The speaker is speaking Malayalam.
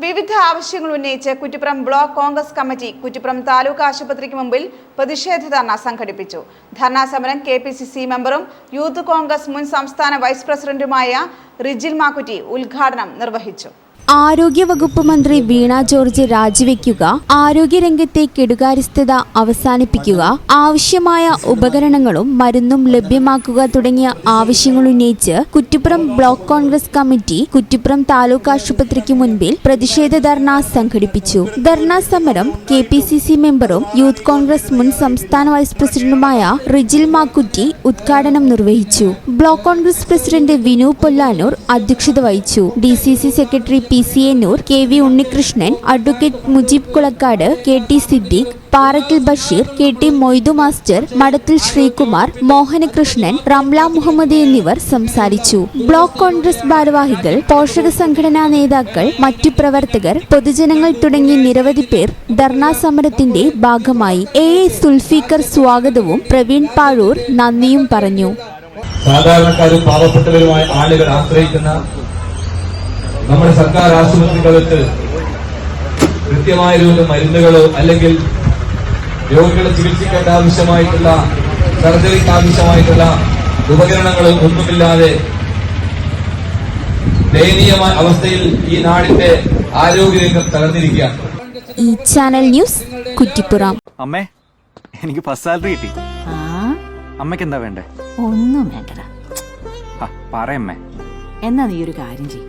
വിവിധ ആവശ്യങ്ങൾ ഉന്നയിച്ച് Kuttippuram block Congress committee Kuttippuram taluk ആശുപത്രിക്ക് മുമ്പിൽ പ്രതിഷേധ ധർണ സംഘടിപ്പിച്ചു. ധർണാ സമരം കെ പി സി സി മെമ്പറും യൂത്ത് കോൺഗ്രസ് മുൻ സംസ്ഥാന വൈസ് പ്രസിഡന്റുമായ റിജിൽ മാക്കുറ്റി ഉദ്ഘാടനം നിർവഹിച്ചു. ആരോഗ്യവകുപ്പ് മന്ത്രി വീണ ജോർജ് രാജിവെക്കുക ആരോഗ്യരംഗത്തെ കെടുകാര്യസ്ഥത അവസാനിപ്പിക്കുക ആവശ്യമായ ഉപകരണങ്ങളും മരുന്നും ലഭ്യമാക്കുക തുടങ്ങിയ ആവശ്യങ്ങൾ ഉന്നയിച്ച് കുറ്റിപ്പുറം ബ്ലോക്ക് കോൺഗ്രസ് കമ്മിറ്റി കുറ്റിപ്പുറം താലൂക്ക് ആശുപത്രിക്ക് മുൻപിൽ പ്രതിഷേധ ധർണ സംഘടിപ്പിച്ചു. ധർണ സമരം കെ പി സി സി മെമ്പറും യൂത്ത് കോൺഗ്രസ് മുൻ സംസ്ഥാന വൈസ് പ്രസിഡന്റുമായ റിജിൽ മാക്കുറ്റി ഉദ്ഘാടനം നിർവഹിച്ചു. ബ്ലോക്ക് കോൺഗ്രസ് പ്രസിഡന്റ് വിനു പൊല്ലാനൂർ അധ്യക്ഷത വഹിച്ചു. D secretary P C Ennur K V Unnikrishnan advocate Mujeeb Kulakkad K T Siddique Parakkal Basheer K T Moidu master Madathil Sreekumar Mohanakrishnan Ramla Muhammad എന്നിവർ സംസാരിച്ചു. ബ്ലോക്ക് കോൺഗ്രസ് ഭാരവാഹികൾ പോഷക സംഘടനാ നേതാക്കൾ മറ്റു പ്രവർത്തകർ പൊതുജനങ്ങൾ തുടങ്ങി നിരവധി പേർ ധർണാ സമരത്തിന്റെ ഭാഗമായി. എ എ സുൽഫീക്കർ സ്വാഗതവും പ്രവീൺ പാഴൂർ നന്ദിയും പറഞ്ഞു. സാധാരണക്കാരും പാവപ്പെട്ടവരുമായ ആളുകൾ ആശ്രയിക്കുന്ന നമ്മുടെ സർക്കാർ ആശുപത്രികൾക്ക് കൃത്യമായ രൂപത്തിൽ മരുന്നുകളോ അല്ലെങ്കിൽ രോഗികളെ ചികിത്സിക്കേണ്ട ആവശ്യമായിട്ടുള്ള സർജറിക്ക് ആവശ്യമായിട്ടുള്ള ഉപകരണങ്ങൾ ഒന്നുമില്ലാതെ ദയനീയമായ അവസ്ഥയിൽ ഈ നാടിന്റെ ആരോഗ്യരംഗം തകർന്നിരിക്കുകയാണ്. ഈ ചാനൽ ന്യൂസ് കുറ്റിപ്പുറം. അമ്മേ എനിക്ക് ഫസ്റ്റ് സാലറി കിട്ടി. ആ? അമ്മയ്ക്ക് എന്താ വേണ്ടേ? ഒന്നും വേണ്ടടാ. പറയമ്മേ എന്നാ നീ ഒരു കാര്യം ചെയ്യും.